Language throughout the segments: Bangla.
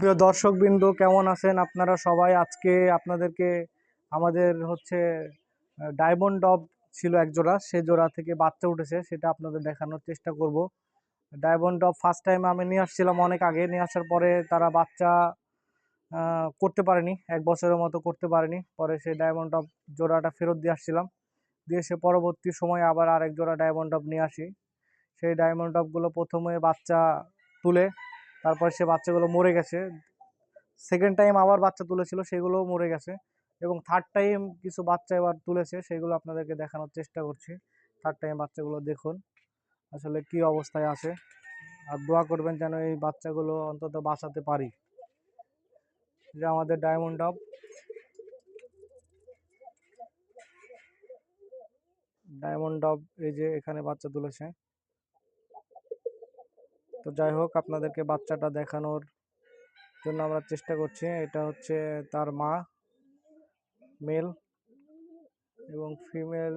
প্রিয় দর্শকবৃন্দ, কেমন আছেন আপনারা সবাই? আজকে আপনাদেরকে আমাদের হচ্ছে ডায়মন্ড ডব ছিল এক জোড়া, সে জোড়া থেকে বাচ্চা উঠেছে, সেটা আপনাদের দেখানোর চেষ্টা করব। ডায়মন্ড ডব ফার্স্ট টাইম আমি নিয়ে আসছিলাম অনেক আগে, নিয়ে আসার পরে তারা বাচ্চা করতে পারেনি, এক বছরের মতো করতে পারেনি, পরে সেই ডায়মন্ড ডব জোড়াটা ফেরত দিয়ে আসছিলাম। দিয়ে সে পরবর্তী সময় আবার আরেক জোড়া ডায়মন্ড ডব নিয়ে আসি। সেই ডায়মন্ড ডবগুলো প্রথমে বাচ্চা তুলে তারপর সে বাচ্চাগুলো মরে গেছে। সেকেন্ড টাইম আবার বাচ্চা তুলেছিল সেগুলোও মরে গেছে। এবং থার্ড টাইম কিছু বাচ্চা এবার তুলেছে, সেগুলো আপনাদেরকে দেখানোর চেষ্টা করছি। থার্ড টাইম বাচ্চাগুলো দেখুন, আসলে কি অবস্থায় আছে। আর দোয়া করবেন যেন এই বাচ্চাগুলো অন্তত বাঁচাতে পারি। যে আমাদের ডায়মন্ড ডব ডায়মন্ড ডব এই যে এখানে বাচ্চা তুলেছে। তো যাই হোক, আপনাদেরকে বাচ্চাটা দেখানোর জন্য আমরা চেষ্টা করছি। এটা হচ্ছে তার মা, মেল এবং ফিমেল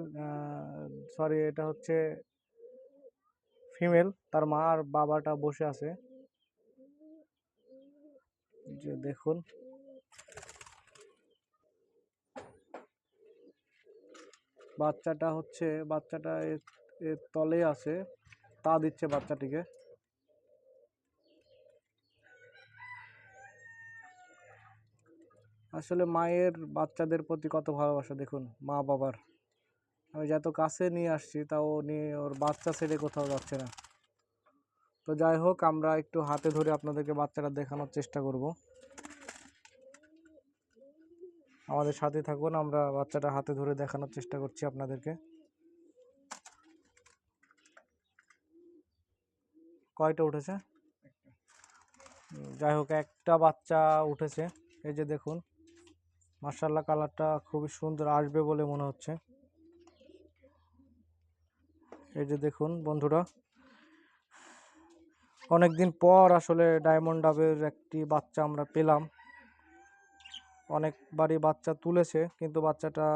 সরি, এটা হচ্ছে ফিমেল, তার মা আর বাবাটা বসে আছে। যে দেখুন। বাচ্চাটা হচ্ছে, বাচ্চাটা এর- তলে আছে, তা দিচ্ছে বাচ্চাটিকে। আসলে মায়ের বাচ্চাদের প্রতি কত ভালোবাসা দেখুন মা বাবার। আমি যত কাছে নিয়ে আসছি তাও নিয়ে ওর বাচ্চা ছেড়ে কোথাও যাচ্ছে না। তো যাই হোক আমরা একটু হাতে ধরে আপনাদেরকে বাচ্চাটা দেখানোর চেষ্টা করব। আমাদের সাথে থাকুন আমরা বাচ্চাটা হাতে ধরে দেখানোর চেষ্টা করছি আপনাদেরকে। কয়টা উঠেছে? যাই হোক একটা বাচ্চা উঠেছে। এই যে দেখুন মার্শাল্লাহ কালারটা খুবই সুন্দর আসবে বলে মনে হচ্ছে। এই যে দেখুন বন্ধুরা, অনেকদিন পর আসলে ডায়মন্ড ডাবের একটি বাচ্চা আমরা পেলাম। অনেকবারই বাচ্চা তুলেছে, কিন্তু বাচ্চাটা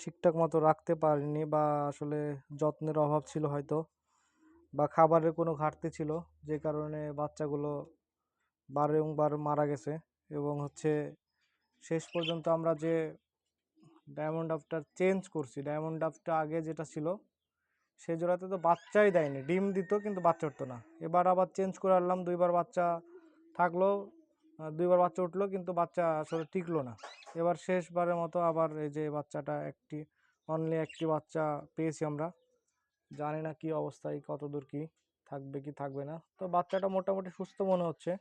ঠিকঠাক মতো রাখতে পারেনি বা আসলে যত্নের অভাব ছিল হয়তো বা খাবারের কোনো ঘাটতি ছিল, যে কারণে বাচ্চাগুলো বারংবার মারা গেছে এবং হচ্ছে শেষ পর্যন্ত আমরা যে ডায়মন্ড ডাবটা চেঞ্জ করছি ডায়মন্ড ডাবটা আগে যেটা ছিল, সে জোড়াতে তো বাচ্চাই দেয়নি, ডিম দিত কিন্তু বাচ্চা উঠতো না। এবার আবার চেঞ্জ করে আনলাম, দুইবার বাচ্চা থাকল দুইবার বাচ্চা উঠল কিন্তু বাচ্চা আসলে টিকলো না। এবার শেষবারের মতো আবার এই যে বাচ্চাটা একটি অনলি একটি বাচ্চা পেয়েছি আমরা। জানি না কি অবস্থায় কত দূর কি থাকবে কি থাকবে না। তো বাচ্চাটা মোটামুটি সুস্থ মনে হচ্ছে।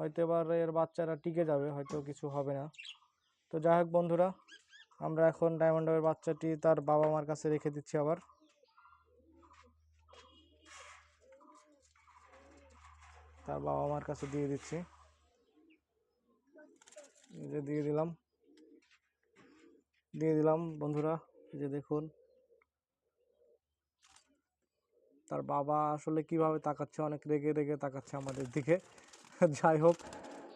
হয়তো এবার এর বাচ্চারা টিকে যাবে, হয়তো কিছু হবে না। তো যাই হোক বন্ধুরা, আমরা এখন ডায়মন্ডের বাচ্চাটি তার বাবা মার কাছে রেখে দিচ্ছি আবার। তার বাবা মার কাছে দিয়ে দিচ্ছি। যে দিয়ে দিলাম। দিয়ে দিলাম বন্ধুরা যে দেখুন। তার বাবা আসলে কীভাবে তাকাচ্ছে, অনেক রেগে রেগে তাকাচ্ছে আমাদের দিকে। যাই হোক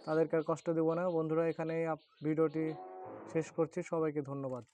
তাদেরকে আর কষ্ট দেবো না। বন্ধুরা এখানেই ভিডিওটি শেষ করছি। সবাইকে ধন্যবাদ।